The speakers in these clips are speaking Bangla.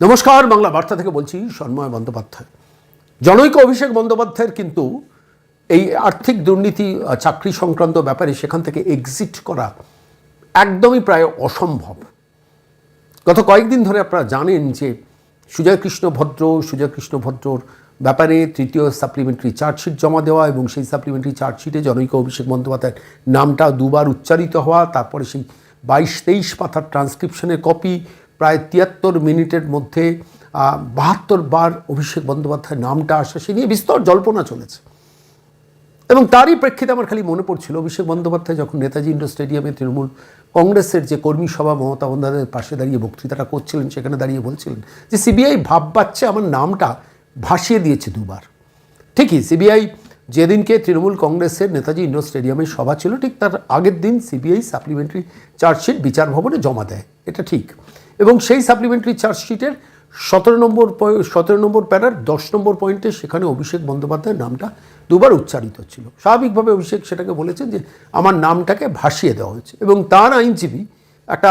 নমস্কার, বাংলা বার্তা থেকে বলছি সন্ময় বন্দ্যোপাধ্যায়। জনৈক অভিষেক বন্দ্যোপাধ্যায়ের কিন্তু এই আর্থিক দুর্নীতি চাকরি সংক্রান্ত ব্যাপারে সেখান থেকে এক্সিট করা একদমই প্রায় অসম্ভব। গত কয়েকদিন ধরে আপনারা জানেন যে সুজয় কৃষ্ণ ভদ্র সুজয় কৃষ্ণ ভদ্রর ব্যাপারে তৃতীয় সাপ্লিমেন্টারি চার্জশিট জমা দেওয়া এবং সেই সাপ্লিমেন্টারি চার্জশিটে জনৈক অভিষেক বন্দ্যোপাধ্যায়ের নামটা দুবার উচ্চারিত হওয়া, তারপরে সেই বাইশ তেইশ পাতার ট্রান্সক্রিপশনের কপি প্রায় তিয়াত্তর মিনিটের মধ্যে বাহাত্তর বার অভিষেক বন্দ্যোপাধ্যায়ের নামটা আসা, সে নিয়ে বিস্তর জল্পনা চলেছে। এবং তারই প্রেক্ষিতে আমার খালি মনে পড়ছিল, অভিষেক বন্দ্যোপাধ্যায় যখন নেতাজি ইন্ডোর স্টেডিয়ামে তৃণমূল কংগ্রেসের যে কর্মী সভা মমতা বন্দ্যোপাধ্যায়ের পাশে দাঁড়িয়ে বক্তৃতাটা করছিলেন, সেখানে দাঁড়িয়ে বলছিলেন যে, সিবিআই ভাব পাচ্ছে আমার নামটা ভাসিয়ে দিয়েছে দুবার। ঠিকই, সিবিআই যেদিনকে তৃণমূল কংগ্রেসের নেতাজি ইন্ডোর স্টেডিয়ামে সভা ছিল, ঠিক তার আগের দিন সিবিআই সাপ্লিমেন্টারি চার্জশিট বিচার ভবনে জমা দেয়। এটা ঠিক। এবং সেই সাপ্লিমেন্টারি চার্জশিটের সতেরো নম্বর সতেরো নম্বর প্যারার দশ নম্বর পয়েন্টে সেখানে অভিষেক বন্দ্যোপাধ্যায়ের নামটা দুবার উচ্চারিত ছিল। স্বাভাবিকভাবে অভিষেক সেটাকে বলেছেন যে, আমার নামটাকে ভাসিয়ে দেওয়া হয়েছে। এবং তার আইনজীবী একটা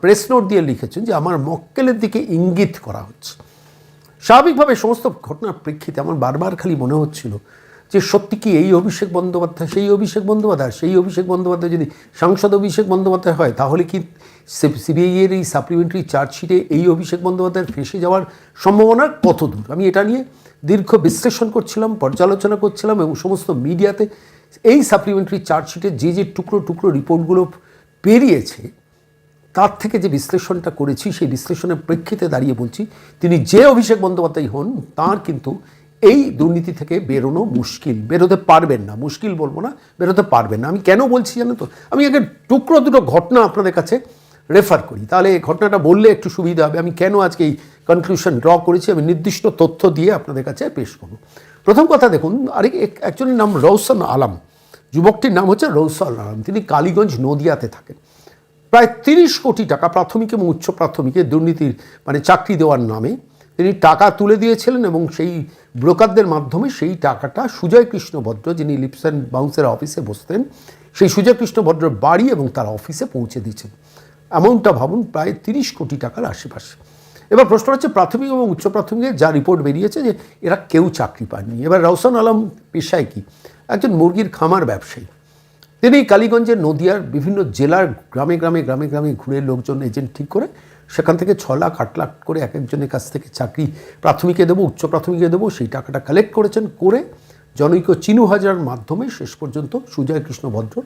প্রেস নোট দিয়ে লিখেছেন যে, আমার মক্কেলের দিকে ইঙ্গিত করা হচ্ছে। স্বাভাবিকভাবে সমস্ত ঘটনার প্রেক্ষিতে আমার বারবার খালি মনে হচ্ছিল যে সত্যি কি এই অভিষেক বন্দ্যোপাধ্যায়, সেই অভিষেক বন্দ্যোপাধ্যায়, সেই অভিষেক বন্দ্যোপাধ্যায় যদি সাংসদ অভিষেক বন্দ্যোপাধ্যায় হয়, তাহলে কি সিবিআইয়ের এই সাপ্লিমেন্টারি চার্জশিটে এই অভিষেক বন্দ্যোপাধ্যায়ের ফেসে যাওয়ার সম্ভাবনা কত দূর? আমি এটা নিয়ে দীর্ঘ বিশ্লেষণ করছিলাম, পর্যালোচনা করছিলাম এবং সমস্ত মিডিয়াতে এই সাপ্লিমেন্টারি চার্জশিটে যে যে টুকরো টুকরো রিপোর্টগুলো পেরিয়েছে, তার থেকে যে বিশ্লেষণটা করেছি, সেই বিশ্লেষণের প্রেক্ষিতে দাঁড়িয়ে বলছি, তিনি যে অভিষেক বন্দ্যোপাধ্যায় হন, তার কিন্তু এই দুর্নীতি থেকে বেরোনো মুশকিল। বেরোতে পারবেন না। মুশকিল বলব না, বেরোতে পারবেন না। আমি কেন বলছি জানো তো? আমি আগে টুকরো দুটো ঘটনা আপনাদের কাছে রেফার করি। তাহলে এই ঘটনাটা বললে একটু সুবিধা হবে। আমি কেন আজকে এই কনক্লুশন ড্র করেছি, আমি নির্দিষ্ট তথ্য দিয়ে আপনাদের কাছে পেশ করব। প্রথম কথা দেখুন, আরেক এক- একজনের নাম রৌশন আলম। যুবকটির নাম হচ্ছে রৌশন আলম। তিনি কালীগঞ্জ নদিয়াতে থাকেন। প্রায় তিরিশ কোটি টাকা প্রাথমিক এবং উচ্চ প্রাথমিকে দুর্নীতির মানে চাকরি দেওয়ার নামে তিনি টাকা তুলে দিয়েছিলেন এবং সেই ব্রোকারদের মাধ্যমে সেই টাকাটা সুজয় কৃষ্ণ ভদ্র, যিনি লিপস অ্যান্ড বাউন্সের অফিসে বসতেন, সেই সুজয় কৃষ্ণ ভদ্রের বাড়ি এবং তার অফিসে পৌঁছে দিয়েছেন। অ্যামাউন্টটা ভাবুন, প্রায় তিরিশ কোটি টাকার আশেপাশে। এবার প্রশ্ন হচ্ছে প্রাথমিক এবং উচ্চ প্রাথমিকে যা রিপোর্ট বেরিয়েছে যে এরা কেউ চাকরি পাননি। এবার রওশন আলম পেশায় কি? একজন মুরগির খামার ব্যবসায়ী। তিনি কালীগঞ্জের নদিয়ার বিভিন্ন জেলার গ্রামে গ্রামে গ্রামে গ্রামে ঘুরে লোকজন, এজেন্ট ঠিক করে সেখান থেকে ছ লাখ, আট লাখ করে এক একজনের কাছ থেকে চাকরি প্রাথমিকে দেবো, উচ্চ প্রাথমিকে দেবো, সেই টাকাটা কালেক্ট করেছেন, করে জনৈক চিনু হাজার মাধ্যমে শেষ পর্যন্ত সুজয় কৃষ্ণ ভদ্র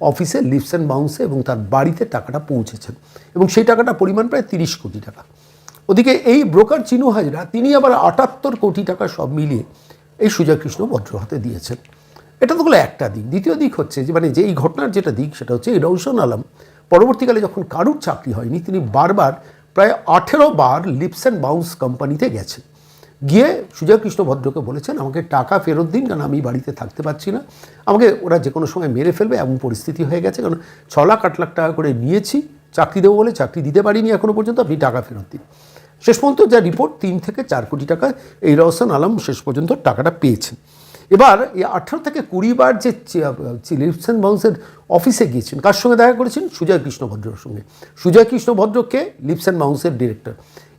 অফিসে লিপস অ্যান্ড বাউন্সে এবং তার বাড়িতে টাকাটা পৌঁছেছেন। এবং সেই টাকাটা পরিমাণ প্রায় তিরিশ কোটি টাকা। ওদিকে এই ব্রোকার চিনু হাজরা, তিনি আবার আটাত্তর কোটি টাকা সব মিলিয়ে এই সুজয় কৃষ্ণ ভদ্র হাতে দিয়েছেন। এটা তো হলো একটা দিক। দ্বিতীয় দিক হচ্ছে যে মানে যে এই ঘটনার যেটা দিক, সেটা হচ্ছে এই রৌশন আলম পরবর্তীকালে যখন কারুর চাকরি হয়নি, তিনি বারবার প্রায় আঠেরো বার লিপস অ্যান্ড বাউন্স কোম্পানিতে গেছেন। গিয়ে সুজয় কৃষ্ণ ভদ্রকে বলেছেন, আমাকে টাকা ফেরত দিন, কারণ আমি বাড়িতে থাকতে পারছি না। আমাকে ওরা যে কোনো সময় মেরে ফেলবে, এমন পরিস্থিতি হয়ে গেছে। কারণ ছ লাখ, আট লাখ টাকা করে নিয়েছি, চাকরি দেবো বলে চাকরি দিতে পারিনি এখনও পর্যন্ত, আপনি টাকা ফেরত দিন। শেষ পর্যন্ত যা রিপোর্ট, তিন থেকে চার কোটি টাকা এই রহসান আলম শেষ পর্যন্ত টাকাটা পেয়েছেন। এবার এই আঠারো থেকে কুড়ি বার যে লিপস অ্যান্ড বাউন্সের অফিসে গিয়েছেন কার সঙ্গে দেখা করেছেন? সুজয় কৃষ্ণ ভদ্রের সঙ্গে। সুজয় কৃষ্ণ ভদ্রকে লিপস অ্যান্ড বাউন্সের ডিরেক্টর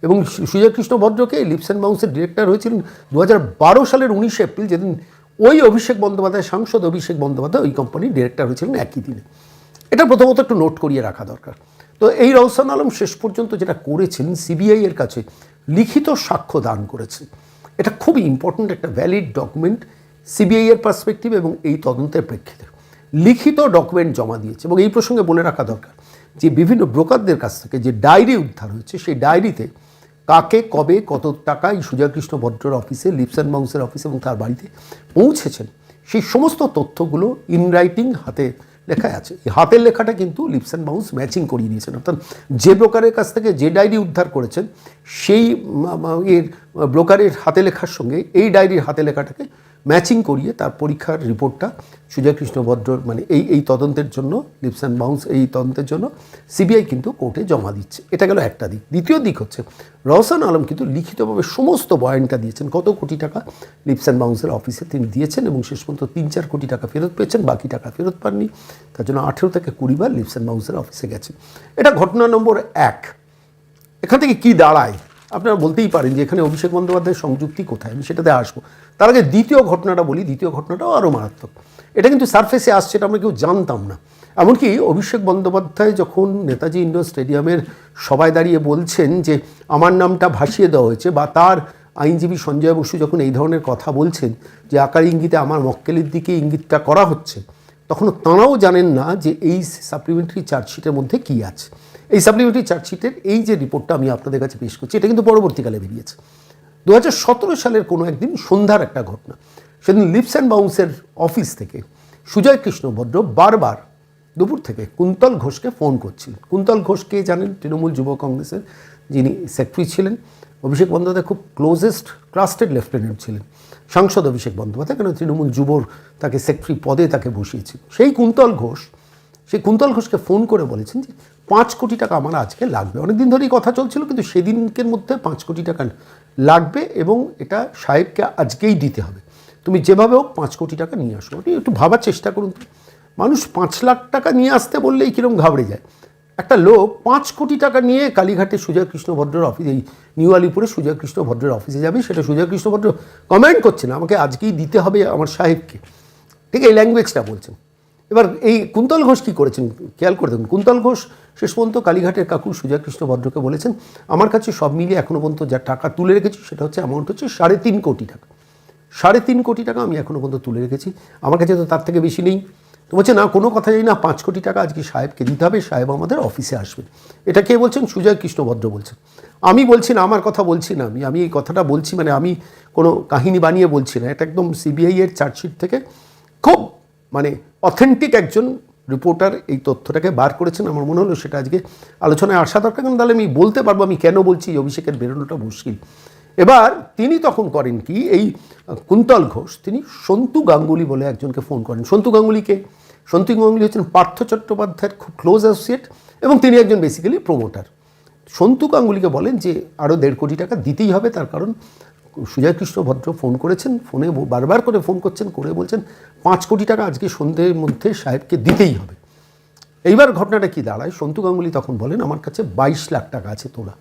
এবং সুজয় কৃষ্ণ ভদ্রকে লিপস অ্যান্ড বাউন্সের ডিরেক্টর হয়েছিলেন দু বারো সালের উনিশে এপ্রিল, যেদিন ওই অভিষেক বন্দ্যোপাধ্যায়, সাংসদ অভিষেক বন্দ্যোপাধ্যায় ওই কোম্পানির ডিরেক্টর হয়েছিলেন একই দিনে। এটা প্রথমত একটু নোট করিয়ে রাখা দরকার। তো এই রওসান আলম শেষ পর্যন্ত যেটা করেছেন সিবিআই এর কাছে লিখিত সাক্ষ্য দান করেছেন এটা খুবই ইম্পর্ট্যান্ট একটা ভ্যালিড ডকুমেন্ট সিবিআই এর পার্সপেক্টিভ এবং এই তদন্তের প্রেক্ষিতে। লিখিত ডকুমেন্ট জমা দিয়েছে এবং এই প্রসঙ্গে বলে রাখা দরকার যে বিভিন্ন ব্রোকারদের কাছ থেকে যে ডায়েরি উদ্ধার হয়েছে, সেই ডায়েরিতে কাকে, কবে, কত টাকা এই সুজয়কৃষ্ণ ভদ্রর অফিসে লিপস অ্যান্ড বাউন্সের অফিসে এবং তার বাড়িতে পৌঁছেছেন, সেই সমস্ত তথ্যগুলো ইন রাইটিং হাতে লেখায় আছে। এই হাতের লেখাটা কিন্তু লিপস অ্যান্ড বাউন্স ম্যাচিং করিয়ে নিয়েছেন অর্থাৎ যে ব্রোকারের কাছ থেকে যে ডায়েরি উদ্ধার করেছেন, সেই এর ব্রোকারের হাতে লেখার সঙ্গে এই ডায়েরির হাতে লেখাটাকে ম্যাচিং করিয়ে তার পরীক্ষার রিপোর্টটা সুজয় কৃষ্ণ ভদ্রর মানে এই এই তদন্তের জন্য, লিপস অ্যান্ড বাউন্স এই তদন্তের জন্য সিবিআই কিন্তু কোর্টে জমা দিচ্ছে। এটা গেল একটা দিক। দ্বিতীয় দিক হচ্ছে, রহসান আলম কিন্তু লিখিতভাবে সমস্ত বয়ানটা দিয়েছেন। কত কোটি টাকা লিপস অ্যান্ড বাউন্সের অফিসে তিনি দিয়েছেন এবং শেষ পর্যন্ত তিন, চার কোটি টাকা ফেরত পেয়েছেন, বাকি টাকা ফেরত পাননি। তার জন্য আঠেরো থেকে কুড়ি বার লিপস অ্যান্ড বাউন্সের অফিসে গেছেন। এটা ঘটনা নম্বর এক। এখান থেকে কি দাঁড়ায়? আপনারা বলতেই পারেন যে এখানে অভিষেক বন্দ্যোপাধ্যায়ের সংযুক্তি কোথায়? আমি সেটাতে আসব। তার আগে দ্বিতীয় ঘটনাটা বলি, দ্বিতীয় ঘটনাটাও আরও মারাত্মক। এটা কিন্তু সারফেসে আসছে এটা আমরা কেউ জানতাম না। এমনকি অভিষেক বন্দ্যোপাধ্যায় যখন নেতাজি ইন্ডোর স্টেডিয়ামের সবাই দাঁড়িয়ে বলছেন যে, আমার নামটা ভাসিয়ে দেওয়া হয়েছে বা তার আইনজীবী সঞ্জয় বসু যখন এই ধরনের কথা বলছেন যে, আকার ইঙ্গিতে আমার মক্কেলের দিকে ইঙ্গিতটা করা হচ্ছে তখন তাঁরাও জানেন না যে, এই সাপ্লিমেন্টারি চার্জশিটের মধ্যে কী আছে। এই সাপ্লিমেন্টারি চার্জশিটের এই যে রিপোর্টটা আমি আপনাদের কাছে পেশ করছি, এটা কিন্তু পরবর্তীকালে বেরিয়েছে। দু হাজার সতেরো সালের কোনো একদিন সন্ধ্যার একটা ঘটনা। সেদিন লিপস অ্যান্ড বাউন্সের অফিস থেকে সুজয় কৃষ্ণ ভদ্র বারবার দুপুর থেকে কুন্তল ঘোষকে ফোন করছিলেন কুন্তল ঘোষকে জানেন? তৃণমূল যুব কংগ্রেসের যিনি সেক্রেটারি ছিলেন। অভিষেক বন্দ্যোপাধ্যায় খুব ক্লোজেস্ট ট্রাস্টেড লেফটেন্যান্ট ছিলেন। সাংসদ অভিষেক বন্দ্যোপাধ্যায়, কেন তৃণমূল যুবর তাকে সেক্রেটারি পদে তাকে বসিয়েছিল। সেই কুন্তল ঘোষ, সেই কুন্তল ঘোষকে ফোন করে বলেছেন যে, পাঁচ কোটি টাকা আমার আজকে লাগবে। অনেকদিন ধরেই কথা চলছিল, কিন্তু সেদিনকের মধ্যে পাঁচ কোটি টাকা লাগবে এবং এটা সাহেবকে আজকেই দিতে হবে। তুমি যেভাবে হোক পাঁচ কোটি টাকা নিয়ে আসো। একটু ভাবার চেষ্টা করুন তো। মানুষ পাঁচ লাখ টাকা নিয়ে আসতে বললেই কীরকম ঘাবড়ে যায়। একটা লোক পাঁচ কোটি টাকা নিয়ে কালীঘাটে সুজয় কৃষ্ণ ভদ্রের অফিসে নিউ আলিপুরে সুজয় কৃষ্ণ ভদ্রের অফিসে যাবে, সেটা সুজয় কৃষ্ণ ভদ্র কমেন্ট করছে না। আমাকে আজকেই দিতে হবে আমার সাহেবকে। ঠিক এই ল্যাঙ্গুয়েজটা বলছেন। এবার এই কুন্তল ঘোষ কী করেছেন? খেয়াল করে দেখুন, কুন্তল ঘোষ শেষ পর্যন্ত কালীঘাটের কাকু সুজয় কৃষ্ণ ভদ্রকে বলেছেন, আমার কাছে সব মিলিয়ে এখনও পর্যন্ত যা টাকা তুলে রেখেছি সেটা হচ্ছে অ্যামাউন্ট হচ্ছে সাড়ে তিন কোটি টাকা। সাড়ে তিন কোটি টাকা আমি এখনও পর্যন্ত তুলে রেখেছি। আমার কাছে তো তার থেকে বেশি নেই। তো বলছে, না, কোনো কথা জানি না, পাঁচ কোটি টাকা আজকে সাহেবকে দিতে হবে, সাহেব আমাদের অফিসে আসবেন এটা কে বলছেন? সুজয় কৃষ্ণ ভদ্র বলছেন। আমি বলছি না, আমার কথা বলছি না আমি আমি এই কথাটা বলছি মানে আমি কোনো কাহিনী বানিয়ে বলছি না। এটা একদম সিবিআইয়ের চার্জশিট থেকে খুব মানে অথেন্টিক একজন রিপোর্টার এই তথ্যটাকে বার করেছেন। আমার মনে হলো সেটা আজকে আলোচনায় আসা দরকার, কারণ তাহলে আমি বলতে পারব, আমি কেন বলছি অভিষেকের বেরোনোটা মুশকিল। এবার তিনি তখন করেন কি, এই কুন্তল ঘোষ, তিনি সন্তু গাঙ্গুলি বলে একজনকে ফোন করেন। সন্তু গাঙ্গুলিকে সন্তু গাঙ্গুলি হচ্ছেন পার্থ চট্টোপাধ্যায়ের খুব ক্লোজ অ্যাসোসিয়েট এবং তিনি একজন বেসিক্যালি প্রমোটার সন্তু গাঙ্গুলিকে বলেন যে আরও দেড় কোটি টাকা দিতেই হবে, তার কারণ সুজয় কৃষ্ণ ভদ্র ফোন করেছেন, ফোনে বারবার করে ফোন করছেন, করে বলছেন, পাঁচ কোটি টাকা আজকে সন্ধ্যের মধ্যে সাহেবকে দিতেই হবে। এইবার ঘটনাটা কি দাঁড়ায়? সন্তু গাঙ্গুলি তখন বলেন, আমার কাছে বাইশ লাখ টাকা আছে তোলা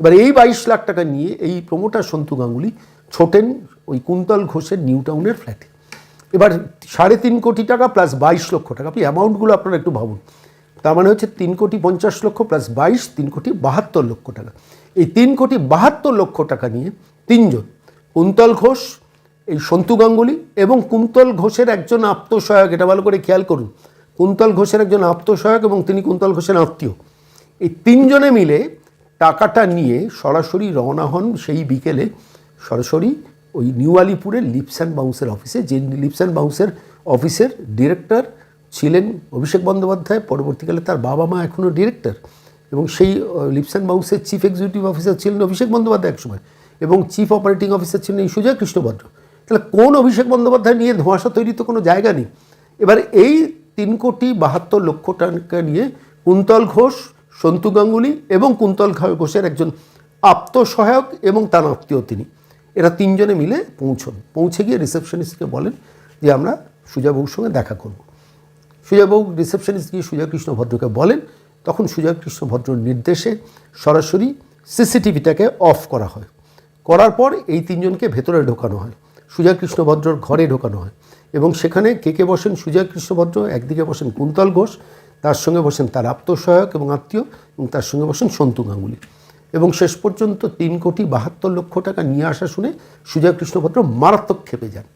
এবার এই বাইশ লাখ টাকা নিয়ে এই প্রমোটার সন্তু গাঙ্গুলি ছোটেন ওই কুন্তল ঘোষের নিউ টাউনের ফ্ল্যাটে। এবার সাড়ে তিন কোটি টাকা প্লাস বাইশ লক্ষ টাকা, আপনি অ্যামাউন্টগুলো আপনারা একটু ভাবুন। তার মানে হচ্ছে তিন কোটি পঞ্চাশ লক্ষ প্লাস বাইশ, তিন কোটি বাহাত্তর লক্ষ টাকা। এই তিন কোটি বাহাত্তর লক্ষ টাকা নিয়ে তিনজন, কুন্তল ঘোষ, এই সন্তু গাঙ্গুলি এবং কুন্তল ঘোষের একজন আত্মসহায়ক, এটা ভালো করে খেয়াল করুন। কুন্তল ঘোষের একজন আত্মসহায়ক এবং তিনি কুন্তল ঘোষের আত্মীয়। এই তিনজনে মিলে টাকাটা নিয়ে সরাসরি রওনা হন সেই বিকেলে সরাসরি ওই নিউ আলিপুরের লিপস অ্যান্ড বাউন্সের অফিসে, যে লিপস অ্যান্ড বাউন্সের অফিসের ডিরেক্টর ছিলেন অভিষেক বন্দ্যোপাধ্যায়, পরবর্তীকালে তার বাবা মা এখনও ডিরেক্টর এবং সেই লিপস অ্যান্ড বাউন্সের চিফ এক্সিকিউটিভ অফিসার ছিলেন অভিষেক বন্দ্যোপাধ্যায় একসময় এবং চিফ অপারেটিং অফিসার ছিলেন এই সুজয় কৃষ্ণভদ্র। তাহলে কোন অভিষেক বন্দ্যোপাধ্যায় নিয়ে ধোঁয়াশা তৈরি তো কোনো জায়গা নেই? এবার এই তিন কোটি বাহাত্তর লক্ষ টাকা নিয়ে কুন্তল ঘোষ, সন্তু গাঙ্গুলি এবং কুন্তল ঘোষের একজন আত্মসহায়ক এবং তার আত্মীয় তিনি। এরা তিনজনে মিলে পৌঁছন। পৌঁছে গিয়ে রিসেপশনিস্টকে বলেন যে আমরা সুজাবাবুর সঙ্গে দেখা করব। সুজয়বাবু রিসেপশনিস্ট গিয়ে সুজয় কৃষ্ণ ভদ্রকে বলেন, তখন সুজয় কৃষ্ণ ভদ্রর নির্দেশে সরাসরি সিসিটিভিটাকে অফ করা হয়। করার পর এই তিনজনকে ভেতরে ঢোকানো হয়। সুজয় কৃষ্ণ ভদ্রর ঘরে ঢোকানো হয় এবং সেখানে কে কে বসেন সুজয় কৃষ্ণ ভদ্র একদিকে বসেন কুন্তল ঘোষ, তার সঙ্গে বসেন তার আত্মসহায়ক এবং আত্মীয় এবং তার সঙ্গে বসেন সন্তু গাঙ্গুলি। এবং শেষ পর্যন্ত তিন কোটি বাহাত্তর লক্ষ টাকা নিয়ে আসা শুনে সুজয় কৃষ্ণ ভদ্র মারাত্মক খেপে যান।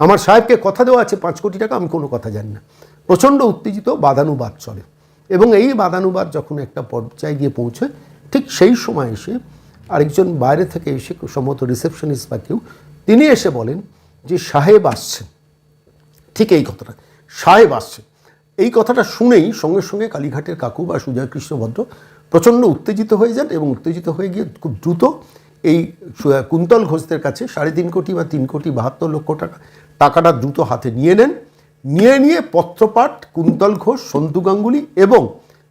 আমার সাহেবকে কথা দেওয়া আছে, পাঁচ কোটি টাকা, আমি কোনো কথা জানি না। প্রচণ্ড উত্তেজিত বাদানুবাদ চলে। এবং এই বাদানুবাদ যখন একটা পর্যায়ে গিয়ে পৌঁছে ঠিক সেই সময় এসে আরেকজন বাইরে থেকে এসে সম্ভবত রিসেপশনিস্ট বা কেউ, তিনি এসে বলেন যে সাহেব আসছেন। ঠিক এই কথাটা, সাহেব আসছে এই কথাটা শুনেই সঙ্গে সঙ্গে কালীঘাটের কাকু বা সুজয় কৃষ্ণ ভদ্র প্রচণ্ড উত্তেজিত হয়ে যান এবং উত্তেজিত হয়ে গিয়ে খুব দ্রুত এই কুন্তল ঘোষদের কাছে সাড়ে তিন কোটি বা তিন কোটি বাহাত্তর লক্ষ টাকা, টাকাটা দ্রুত হাতে নিয়ে নেন। নিয়ে নিয়ে পত্রপাঠ, কুন্তল ঘোষ, সন্তু গাঙ্গুলি এবং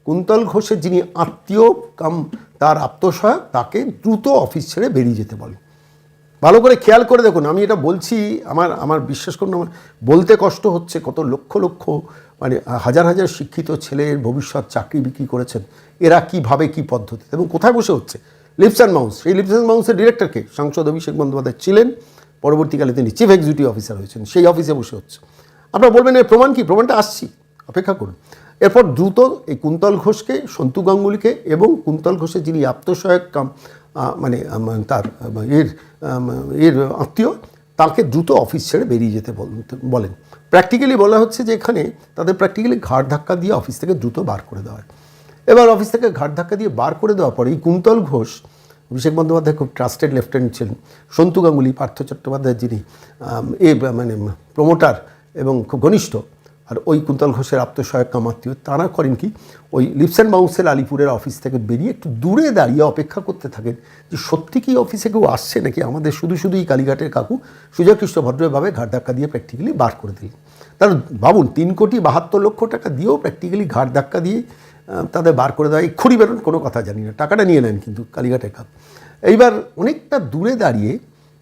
কুন্তল ঘোষের যিনি আত্মীয়, কাম, তার আত্মসহায়ক, তাকে দ্রুত অফিস ছেড়ে বেরিয়ে যেতে বলেন ভালো করে খেয়াল করে দেখুন, আমি এটা বলছি, আমার আমার বিশ্বাস করুন, আমার বলতে কষ্ট হচ্ছে, কত লক্ষ লক্ষ মানে হাজার হাজার শিক্ষিত ছেলের ভবিষ্যৎ চাকরি বিক্রি করেছেন, এরা কীভাবে কি পদ্ধতি এবং কোথায় বসে হচ্ছে? লিপস অ্যান্ড মাউস, সেই লিপস অ্যান্ড মাউসের ডিরেক্টরকে সাংসদ অভিষেক বন্দ্যোপাধ্যায় ছিলেন, পরবর্তীকালে তিনি চিফ এক্সিকিউটিভ অফিসার হয়েছেন, সেই অফিসে বসে হচ্ছে। আপনারা বলবেন এর প্রমাণ কি? প্রমাণটা আসছি, অপেক্ষা করুন। এরপর দ্রুত এই কুন্তল ঘোষকে, সন্তু গাঙ্গুলিকে এবং কুন্তল ঘোষের যিনি আত্মসহায়ক মানে তার এর এর আত্মীয়, তাকে দ্রুত অফিস ছেড়ে বেরিয়ে যেতে বল- বলেন। প্র্যাকটিক্যালি বলা হচ্ছে যে এখানে তাদের প্র্যাকটিক্যালি ঘাট ধাক্কা দিয়ে অফিস থেকে দ্রুত বার করে দেওয়া হয়। এবার অফিস থেকে ঘাট ধাক্কা দিয়ে বার করে দেওয়ার পরে এই কুন্তল ঘোষ, অভিষেক বন্দ্যোপাধ্যায় খুব ট্রাস্টেড লেফটেন্যান্ট ছিলেন, সন্তু গাঙ্গুলি, পার্থ চট্টোপাধ্যায় যিনি এ মানে প্রমোটার এবং খুব ঘনিষ্ঠ আর ওই কুন্তল ঘোষের আত্মসহায়ক কামাত্মীয়, তারা করেন কি? ওই লিপস অ্যান্ড মাউসের আলিপুরের অফিস থেকে বেরিয়ে একটু দূরে দাঁড়িয়ে অপেক্ষা করতে থাকেন যে, সত্যি কি অফিসে কেউ আসছে নাকি? আমাদের শুধু শুধুই কালীঘাটের কাকু সুজয়কৃষ্ণ ভদ্রভাবে ঘাট ধাক্কা দিয়ে প্র্যাকটিক্যালি বার করে দিলেন। তার ভাবুন তিন কোটি বাহাত্তর লক্ষ টাকা দিয়েও প্র্যাকটিক্যালি ঘাট ধাক্কা দিয়ে তাদের বার করে দেওয়া, এক্ষুনি বেরোন, কোনো কথা জানি না। টাকাটা নিয়ে নেন কিন্তু কালীঘাটের কাকু। এইবার অনেকটা দূরে দাঁড়িয়ে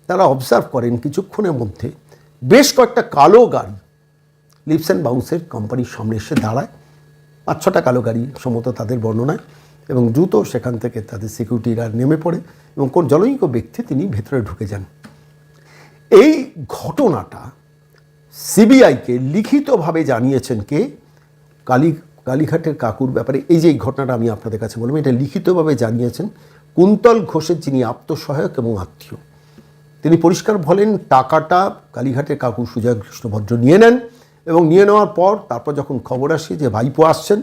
তারা অবজার্ভ করেন কিছুক্ষণের মধ্যে বেশ কয়েকটা কালো গাড়ি লিপস অ্যান্ড বাউন্সের কোম্পানির সামনে এসে দাঁড়ায়। পাঁচ ছটা কালো গাড়ি সম্মত তাদের বর্ণনায় এবং দ্রুত সেখান থেকে তাদের সিকিউরিটি গার্ড নেমে পড়ে এবং কোন জনৈক ব্যক্তি তিনি ভেতরে ঢুকে যান। এই ঘটনাটা সিবিআইকে লিখিতভাবে জানিয়েছেন কে? কালী, কালীঘাটের কাকুর ব্যাপারে। এই যে এই ঘটনাটা আমি আপনাদের কাছে বললাম এটা লিখিতভাবে জানিয়েছেন কুন্তল ঘোষের যিনি আত্মসহায়ক এবং আত্মীয়। তিনি পরিষ্কার বলেন, টাকাটা কালীঘাটের কাকু সুজয় কৃষ্ণ ভদ্র নিয়ে নেন। এবং নিয়ে নেওয়ার পর তারপর যখন খবর আসে যে ভাইপো আসছেন,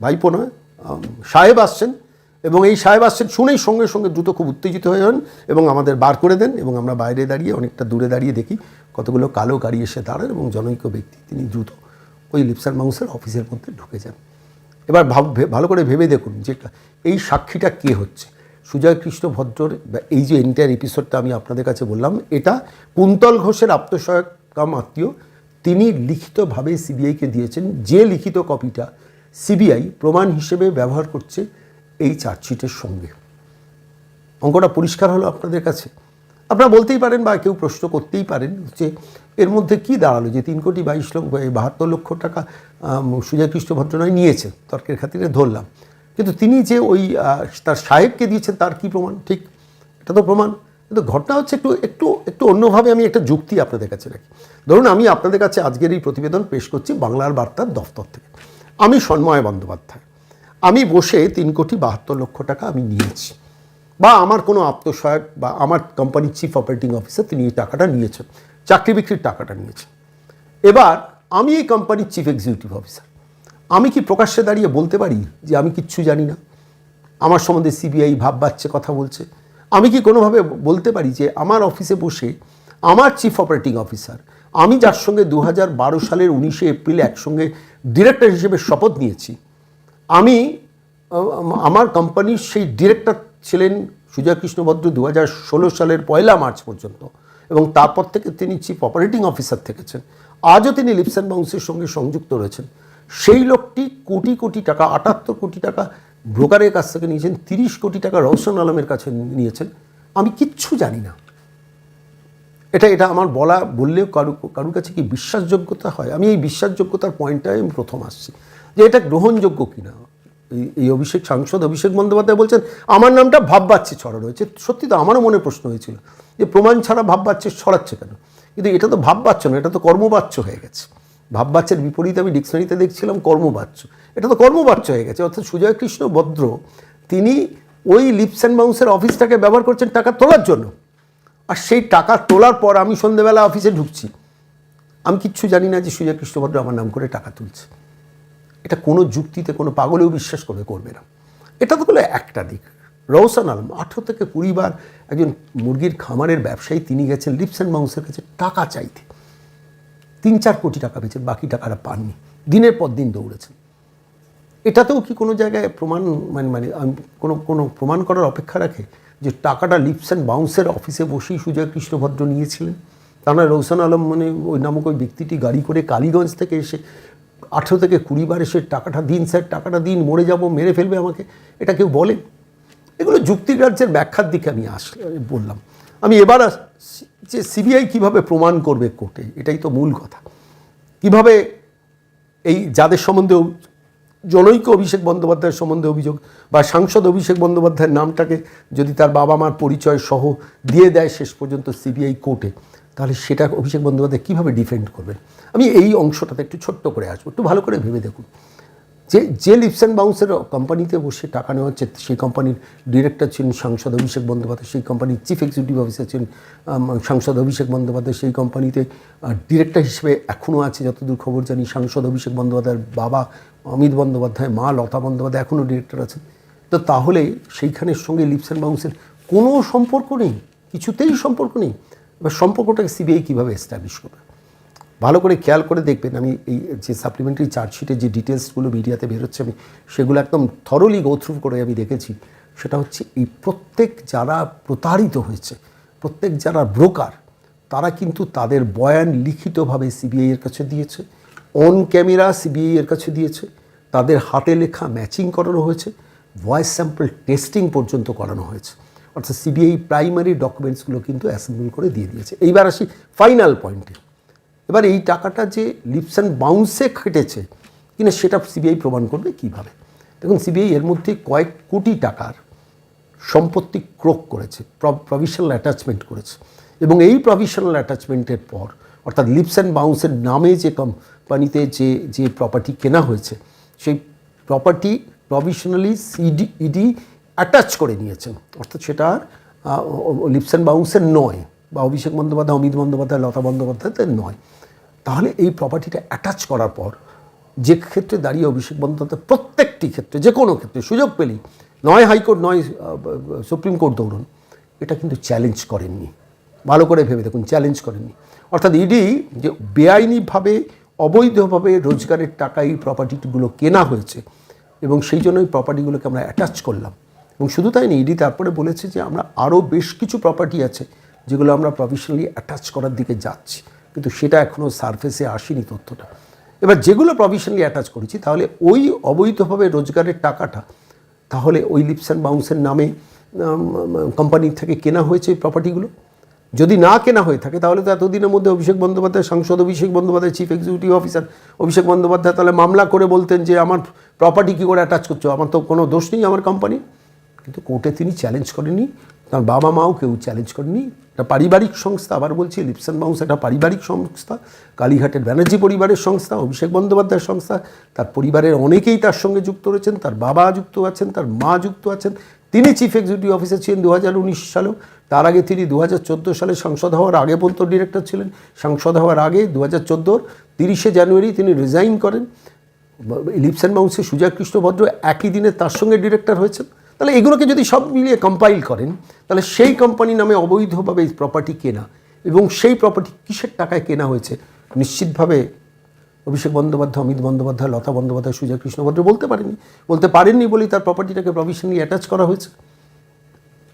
ভাইপো নয় সাহেব আসছেন এবং এই সাহেব আসছেন শুনেই সঙ্গে সঙ্গে দ্রুত খুব উত্তেজিত হয়ে যান এবং আমাদের বার করে দেন এবং আমরা বাইরে দাঁড়িয়ে অনেকটা দূরে দাঁড়িয়ে দেখি কতগুলো কালো গাড়ি এসে দাঁড়ান এবং জনৈক ব্যক্তি তিনি দ্রুত ওই লিপসার মাউসের অফিসের মধ্যে ঢুকে যান। এবার ভাব ভালো করে ভেবে দেখুন যে এই সাক্ষীটা কে হচ্ছে? সুজয় কৃষ্ণ ভদ্রর এই যে এন্টায়ার এপিসোডটা আমি আপনাদের কাছে বললাম, এটা কুন্তল ঘোষের আত্মসহায়ক কাম আত্মীয় তিনি লিখিতভাবে সিবিআইকে দিয়েছেন। যে লিখিত কপিটা সিবিআই প্রমাণ হিসেবে ব্যবহার করছে এই চার্জশিটের সঙ্গে। অঙ্কটা পরিষ্কার হলো আপনাদের কাছে? আপনারা বলতেই পারেন বা কেউ প্রশ্ন করতেই পারেন যে এর মধ্যে কি দাঁড়াল যে তিন কোটি বাইশ লক্ষ বাহাত্তর লক্ষ টাকা আম, সুজয় কৃষ্ণ ভদ্রনয় নিয়েছেন তর্কের খাতিরে ধরলাম। কিন্তু তিনি যে ওই তার সাহেবকে দিয়েছেন তার কি প্রমাণ? ঠিক এটা তো প্রমাণ। কিন্তু ঘটনা হচ্ছে একটু একটু একটু অন্যভাবে আমি একটা যুক্তি আপনাদের কাছে রাখি। ধরুন আমি আপনাদের কাছে আজকের এই প্রতিবেদন পেশ করছি বাংলার বার্তার দফতর থেকে। আমি সন্ময় বন্দ্যোপাধ্যায়। আমি বসে তিন কোটি বাহাত্তর লক্ষ টাকা আমি নিয়েছি। বা আমার কোনো আত্মসহায়ক বা আমার কোম্পানির চিফ অপারেটিং অফিসার তিনি এই টাকাটা নিয়েছেন। চাকরি বিক্রির টাকাটা নিয়েছেন। এবার আমি এই কোম্পানির চিফ এক্সিকিউটিভ অফিসার আমি কি প্রকাশ্যে দাঁড়িয়ে বলতে পারি যে আমি কিচ্ছু জানি না? আমার সম্বন্ধে সিবিআই ভাব বাচ্চে কথা বলছে। আমি কি কোনোভাবে বলতে পারি যে আমার অফিসে বসে আমার চিফ অপারেটিং অফিসার আমি যার সঙ্গে দু হাজার বারো সালের উনিশে এপ্রিল একসঙ্গে ডিরেক্টর হিসেবে শপথ নিয়েছি, আমি আমার কোম্পানির সেই ডিরেক্টর ছিলেন সুজয় কৃষ্ণ ভদ্র দু সালের পয়লা মার্চ পর্যন্ত এবং তারপর থেকে তিনি চিফ অপারেটিং অফিসার থেকেছেন। আজও তিনি লিপস অ্যান্ড বাউন্সের সঙ্গে সংযুক্ত রয়েছেন। সেই লোকটি কোটি কোটি টাকা, আটাত্তর কোটি টাকা ব্রোকারের কাছ থেকে নিয়েছেন তিরিশ কোটি টাকা রওশন আলমের কাছে নিয়েছেন। আমি কিচ্ছু জানি না। এটা এটা আমার বলা বললেও কারু, কারুর কাছে কি বিশ্বাসযোগ্যতা হয়? আমি এই বিশ্বাসযোগ্যতার পয়েন্টটাই আমি প্রথম আসছি যে এটা গ্রহণযোগ্য কিনা। এই এই অভিষেক, সাংসদ অভিষেক বন্দ্যোপাধ্যায় বলছেন, আমার নামটা ভাববাচ্চে ছড়া রয়েছে সত্যি তো আমারও মনে প্রশ্ন হয়েছিল যে প্রমাণ ছাড়া ভাববাচ্চে ছড়াচ্ছে কেন? কিন্তু এটা তো ভাববাচ্য না এটা তো কর্মবাচ্য হয়ে গেছে। ভাববাচ্যের বিপরীতে আমি ডিকশনারিতে দেখছিলাম কর্মবাচ্য। এটা তো কর্মবাচ্য হয়ে গেছে, অর্থাৎ সুজয় কৃষ্ণ ভদ্র, তিনি ওই লিপস অ্যান্ড বাউন্সের অফিসটাকে ব্যবহার করছেন টাকা তোলার জন্য। আর সেই টাকা তোলার পর আমি সন্ধেবেলা অফিসে ঢুকছি। আমি কিচ্ছু জানি না যে সুজয় কৃষ্ণভদ্র আমার নাম করে টাকা তুলছে। এটা কোনো যুক্তিতে, কোনো পাগলেও বিশ্বাস করবে করবে না। এটা তো হলো একটা দিক। রওসান আলম, আঠেরো থেকে কুড়ি বার একজন মুরগির খামারের ব্যবসায়ী, তিনি গেছেন লিপস অ্যান্ড মাউসের কাছে টাকা চাইতে। তিন চার কোটি টাকা পেয়েছেন বাকি টাকাটা পাননি। দিনের পর দিন দৌড়েছেন। এটাতেও কি কোনো জায়গায় প্রমাণ মানে মানে কোনো কোনো প্রমাণ করার অপেক্ষা রাখে যে টাকাটা লিপস অ্যান্ড বাউন্সের অফিসে বসেই সুজয় কৃষ্ণভদ্র নিয়েছিলেন? তা রৌসান আলম মানে ওই নামক ওই ব্যক্তিটি গাড়ি করে কালীগঞ্জ থেকে এসে, আঠেরো থেকে কুড়ি বার এসে টাকাটা দিন, স্যার, টাকাটা দিন, মরে যাব, মেরে ফেলবে আমাকে। এটা কেউ বলে? এগুলো যুক্তিগ্রাহ্যের ব্যাখ্যার দিকে আমি আস বললাম। আমি এবার যে সিবিআই কীভাবে প্রমাণ করবে কোর্টে? এটাই তো মূল কথা। কীভাবে এই যাদের সম্বন্ধে জনৈক অভিষেক বন্দ্যোপাধ্যায়ের সম্বন্ধে অভিযোগ বা সাংসদ অভিষেক বন্দ্যোপাধ্যায়ের নামটাকে যদি তার বাবা মার পরিচয় সহ দিয়ে দেয় শেষ পর্যন্ত সিবিআই কোর্টে, তাহলে সেটা অভিষেক বন্দ্যোপাধ্যায় কীভাবে ডিফেন্ড করবেন? আমি এই অংশটাতে একটু ছোট্ট করে আসব। একটু ভালো করে ভেবে দেখুন। যে যে লিপস অ্যান্ড বাউন্সের কোম্পানিতে বসে টাকা নেওয়া হচ্ছে, সেই কোম্পানির ডিরেক্টর ছিলেন সাংসদ অভিষেক বন্দ্যোপাধ্যায়, সেই কোম্পানির চিফ এক্সিকিউটিভ অফিসার ছিলেন সাংসদ অভিষেক বন্দ্যোপাধ্যায়, সেই কোম্পানিতে ডিরেক্টর হিসেবে এখনও আছে, যতদূর খবর জানি, সাংসদ অভিষেক বন্দ্যোপাধ্যায়ের বাবা অমিত বন্দ্যোপাধ্যায়, মা লতা বন্দ্যোপাধ্যায় এখনও ডিরেক্টর আছেন। তো তাহলে সেইখানের সঙ্গে লিপস অ্যান্ড বাউন্সের কোনো সম্পর্ক নেই, কিছুতেই সম্পর্ক নেই। এবার সম্পর্কটাকে সিবিআই কীভাবে এস্টাবলিশ করবে? ভালো করে খেয়াল করে দেখবেন। আমি এই যে সাপ্লিমেন্টারি চার্জশিটের যে ডিটেলসগুলো মিডিয়াতে বেরোচ্ছে, আমি সেগুলো একদম থরলি গোথ্রু করে আমি দেখেছি। সেটা হচ্ছে এই প্রত্যেক যারা প্রতারিত হয়েছে, প্রত্যেক যারা ব্রোকার তারা কিন্তু তাদের বয়ান লিখিতভাবে সিবিআই এর কাছে দিয়েছে অন ক্যামেরা সিবিআই এর কাছে দিয়েছে, তাদের হাতে লেখা ম্যাচিং করানো হয়েছে ভয়েস স্যাম্পল টেস্টিং পর্যন্ত করানো হয়েছে। অর্থাৎ সিবিআই প্রাইমারি ডকুমেন্টসগুলো কিন্তু অ্যাসেম্বল করে দিয়ে দিয়েছে। এইবার আসি ফাইনাল পয়েন্টে এবার এই টাকাটা যে লিপস অ্যান্ড বাউন্সে খেটেছে, কিনা সেটা সিবিআই প্রমাণ করবে কীভাবে? দেখুন সিবিআই এর মধ্যে কয়েক কোটি টাকার সম্পত্তি ক্রোক করেছে প্রভিশনাল অ্যাটাচমেন্ট করেছে। এবং এই প্রভিশনাল অ্যাটাচমেন্টের পর, অর্থাৎ লিপস অ্যান্ড বাউন্সের নামে যে কোম্পানিতে যে যে প্রপার্টি কেনা হয়েছে, সেই প্রপার্টি প্রভিশনালি সিডি ইডি অ্যাটাচ করে নিয়েছেন অর্থাৎ সেটা লিপস অ্যান্ড বাউন্সের নয়। বা অভিষেক বন্দ্যোপাধ্যায়, অমিত বন্দ্যোপাধ্যায়, লতা বন্দ্যোপাধ্যায়ের নয়। তাহলে এই প্রপার্টিটা অ্যাটাচ করার পর যে ক্ষেত্রে দাঁড়িয়ে অভিষেক বন্দ্যোপাধ্যায় প্রত্যেকটি ক্ষেত্রে, যে কোনো ক্ষেত্রে সুযোগ পেলেই, নয় হাইকোর্ট, নয় সুপ্রিম কোর্ট দৌড়ন, এটা কিন্তু চ্যালেঞ্জ করেননি। ভালো করে ভেবে দেখুন চ্যালেঞ্জ করেননি। অর্থাৎ ইডি যে বেআইনিভাবে, অবৈধভাবে রোজগারের টাকায় এই প্রপার্টিগুলো কেনা হয়েছে, এবং সেই জন্য এই প্রপার্টিগুলোকে আমরা অ্যাটাচ করলাম। এবং শুধু তাই না ইডি তারপরে বলেছে যে আমরা আরও বেশ কিছু প্রপার্টি আছে যেগুলো আমরা প্রফেশনালি অ্যাটাচ করার দিকে যাচ্ছি। কিন্তু সেটা এখনও সারফেসে আসেনি তথ্যটা। এবার যেগুলো প্রফেশনালি অ্যাটাচ করেছি, তাহলে ওই অবৈধভাবে রোজগারের টাকাটা, তাহলে ওই লিপস অ্যান্ড বাউন্সের নামে কোম্পানি থেকে কেনা হয়েছে এই প্রপার্টিগুলো যদি না কেনা হয়ে থাকে, তাহলে তো এতদিনের মধ্যে অভিষেক বন্দ্যোপাধ্যায়, সাংসদ Abhishek Bandyopadhyay chief executive officer Abhishek Bandyopadhyay তাহলে মামলা করে বলতেন যে, আমার প্রপার্টি কী করে অ্যাটাচ করছ? আমার তো কোনো দোষ নেই আমার কোম্পানি কিন্তু কোর্টে তিনি চ্যালেঞ্জ করেননি। তার বাবা মাও কেউ চ্যালেঞ্জ করেনি। এটা পারিবারিক সংস্থা, আবার বলছি লিপসন বাউন্স একটা পারিবারিক সংস্থা কালীঘাটের ব্যানার্জি পরিবারের সংস্থা, অভিষেক বন্দ্যোপাধ্যায়ের সংস্থা, তার পরিবারের অনেকেই তার সঙ্গে যুক্ত রয়েছেন, তার বাবা যুক্ত আছেন, তার মা যুক্ত আছেন। তিনি চিফ এক্সিকিউটিভ অফিসার ছিলেন দু হাজার উনিশ সালেও। তার আগে তিনি দু হাজার চোদ্দ সালে সাংসদ হওয়ার আগে পর্যন্ত ডিরেক্টর ছিলেন। সাংসদ হওয়ার আগে দু হাজার চোদ্দোর তিরিশে জানুয়ারি তিনি রিজাইন করেন। লিপস অ্যান্ড বাউন্সে সুজয় কৃষ্ণ ভদ্র একই দিনে তার সঙ্গে ডিরেক্টর হয়েছেন। তাহলে এগুলোকে যদি সব মিলিয়ে কম্পাইল করেন, তাহলে সেই কোম্পানি নামে অবৈধভাবে এই প্রপার্টি কেনা এবং সেই প্রপার্টি কিসের টাকায় কেনা হয়েছে, নিশ্চিতভাবে অভিষেক বন্দ্যোপাধ্যায়, অমিত বন্দ্যোপাধ্যায়, লতা বন্দ্যোপাধ্যায় সুজয় কৃষ্ণ ভদ্র বলতে পারেনি। বলতে পারেননি বলেই তার প্রপার্টিটাকে প্রভিশনালি অ্যাটাচ করা হয়েছে।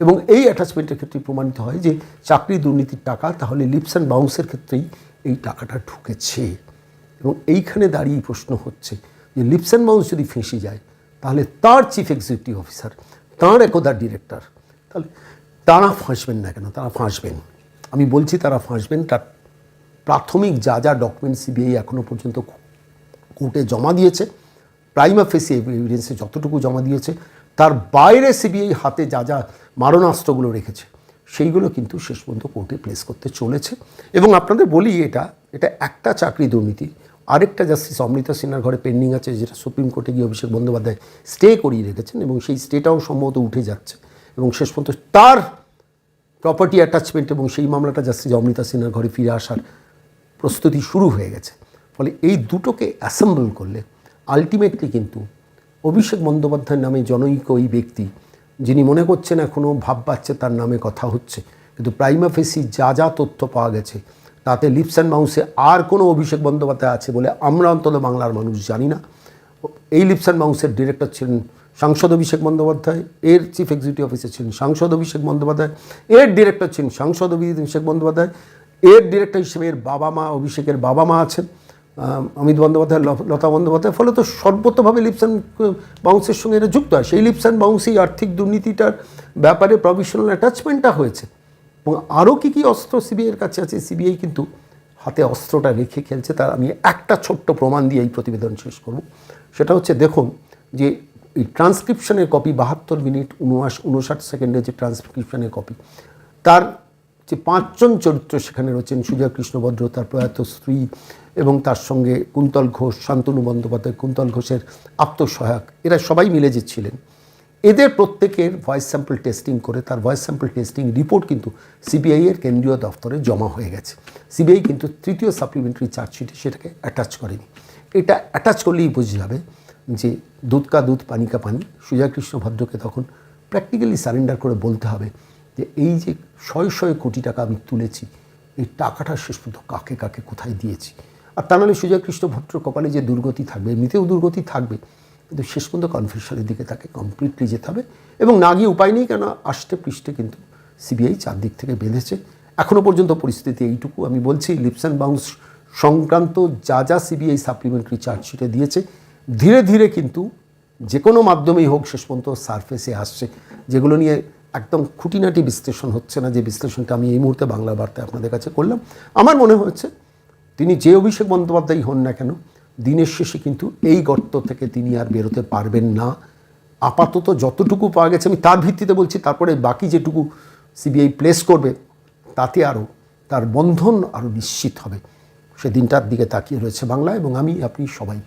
এবং এই অ্যাটাচমেন্টের ক্ষেত্রে প্রমাণিত হয় যে চাকরি দুর্নীতির টাকা, তাহলে লিপস অ্যান্ড বাউন্সের ক্ষেত্রেই এই টাকাটা ঢুকেছে। এবং এইখানে দাঁড়িয়ে প্রশ্ন হচ্ছে যে লিপস অ্যান্ড বাউন্স যদি ফেঁসে যায় তাহলে তার চিফ এক্সিকিউটিভ অফিসার তাঁর একদার ডিরেক্টর তাহলে তারা ফাঁসবেন না কেন? তারা ফাঁসবেন। আমি বলছি তারা ফাঁসবেন, তার প্রাথমিক যা যা ডকুমেন্ট সিবিআই এখনও পর্যন্ত কোর্টে জমা দিয়েছে প্রাইমা ফেসি এভিডেন্সে যতটুকু জমা দিয়েছে, তার বাইরে সিবিআই হাতে যা যা মারণাস্ত্রগুলো রেখেছে, সেইগুলো কিন্তু শেষ পর্যন্ত কোর্টে প্লেস করতে চলেছে। এবং আপনাদের বলি এটা এটা একটা চাকরি দুর্নীতি আরেকটা জাস্টিস অমৃতা সিনহার ঘরে পেন্ডিং আছে, যেটা সুপ্রিম কোর্টে গিয়ে অভিষেক বন্দ্যোপাধ্যায় স্টে করিয়ে রেখেছেন এবং সেই স্টেটাও সম্ভবত উঠে যাচ্ছে। এবং শেষ পর্যন্ত তার প্রপার্টি অ্যাটাচমেন্ট এবং সেই মামলাটা জাস্টিস অমৃতা সিনহার ঘরে ফিরে আসার প্রস্তুতি শুরু হয়ে গেছে। ফলে এই দুটোকে অ্যাসেম্বল করলে আলটিমেটলি কিন্তু অভিষেক বন্দ্যোপাধ্যায়ের নামে জনৈক ওই ব্যক্তি, যিনি মনে করছেন এখনও ভাব পাচ্ছে তার নামে কথা হচ্ছে, কিন্তু প্রাইমা ফেসি যা যা তথ্য পাওয়া গেছে তাতে লিপস অ্যান্ড মাউসে আর কোনো অভিষেক বন্দ্যোপাধ্যায় আছে বলে আমরা অন্তত বাংলার মানুষ জানি না। এই লিপস অ্যান্ড মাউসের ডিরেক্টর ছিলেন সাংসদ অভিষেক বন্দ্যোপাধ্যায়, এর চিফ এক্সিকিউটিভ অফিসার ছিলেন সাংসদ অভিষেক বন্দ্যোপাধ্যায়, এর ডিরেক্টর ছিলেন সাংসদ অভিষেক বন্দ্যোপাধ্যায়, এর ডিরেক্টর হিসেবে এর বাবা মা, অভিষেকের বাবা মা আছেন অমিত বন্দ্যোপাধ্যায় লতা বন্দ্যোপাধ্যায়, ফলে তো সর্বতভাবে লিপস অ্যান্ড বাউন্সের সঙ্গে এরা যুক্ত হয়। সেই লিপস অ্যান্ড বাউন্সেই আর্থিক দুর্নীতিটার ব্যাপারে প্রভিশনাল অ্যাটাচমেন্টটা হয়েছে। এবং আরও কী কী অস্ত্র সিবিআইয়ের কাছে আছে, সিবিআই কিন্তু হাতে অস্ত্রটা রেখে খেলছে। তার আমি একটা ছোট্ট প্রমাণ দিয়ে এই প্রতিবেদন শেষ করব। সেটা হচ্ছে, দেখুন, যে এই ট্রান্সক্রিপশনের কপি বাহাত্তর মিনিট উনআশ, উনষাট সেকেন্ডের যে ট্রান্সক্রিপশনের কপি তার যে পাঁচজন চরিত্র সেখানে রয়েছেন সুজয় কৃষ্ণভদ্র, তার প্রয়াত স্ত্রী এবং তার সঙ্গে কুন্তল ঘোষ, শান্তনু বন্দ্যোপাধ্যায়, কুন্তল ঘোষের আত্মসহায়ক, এরা সবাই মিলে যে ছিলেন। এদের প্রত্যেকের ভয়েস স্যাম্পল টেস্টিং করে তার ভয়েস স্যাম্পল টেস্টিং রিপোর্ট কিন্তু সিবিআই এর কেন্দ্রীয় দপ্তরে জমা হয়ে গেছে। সিবিআই কিন্তু তৃতীয় সাপ্লিমেন্টারি চার্জশিটে সেটাকে অ্যাটাচ করেনি। এটা অ্যাটাচ করলেই বোঝা যাবে যে দুধ কা দুধ, পানি কা পানি সুজয় কৃষ্ণ ভদ্রকে তখন প্র্যাকটিক্যালি সারেন্ডার করে বলতে হবে যে এই যে শয়ে শয়ে কোটি টাকা আমি তুলেছি, এই টাকাটা শেষ পর্যন্ত কাকে কাকে কোথায় দিয়েছি? আর তা নাহলে সুজয় কৃষ্ণ ভট্টর কপালে যে দুর্গতি থাকবে, এমনিতেও দুর্গতি থাকবে কিন্তু শেষ পর্যন্ত কনফিউশনের দিকে তাকে কমপ্লিটলি যেতে হবে এবং না গিয়ে উপায় নেই কেন আষ্টে পৃষ্ঠে কিন্তু সিবিআই চারদিক থেকে বেঁধেছে। এখনও পর্যন্ত পরিস্থিতি এইটুকু আমি বলছি লিপস অ্যান্ড বাউন্স সংক্রান্ত যা যা সিবিআই সাপ্লিমেন্টারি চার্জশিটে দিয়েছে, ধীরে ধীরে কিন্তু যে কোনো মাধ্যমেই হোক শেষ পর্যন্ত সারফেসে আসছে, যেগুলো নিয়ে একদম খুঁটিনাটি বিশ্লেষণ হচ্ছে না, যে বিশ্লেষণটা আমি এই মুহূর্তে বাংলা বার্তায় আপনাদের কাছে করলাম। আমার মনে হচ্ছে তিনি যে অভিষেক বন্দ্যোপাধ্যায় হন না কেন দিনের শেষে কিন্তু এই গর্ত থেকে তিনি আর বেরোতে পারবেন না। আপাতত যতটুকু পাওয়া গেছে, আমি তার ভিত্তিতে বলছি, তারপরে বাকি যেটুকু সিবিআই প্লেস করবে, তাতে আরও তার বন্ধন আরও নিশ্চিত হবে। সে দিনটার দিকে তাকিয়ে রয়েছে বাংলা এবং আমি, আপনি সবাই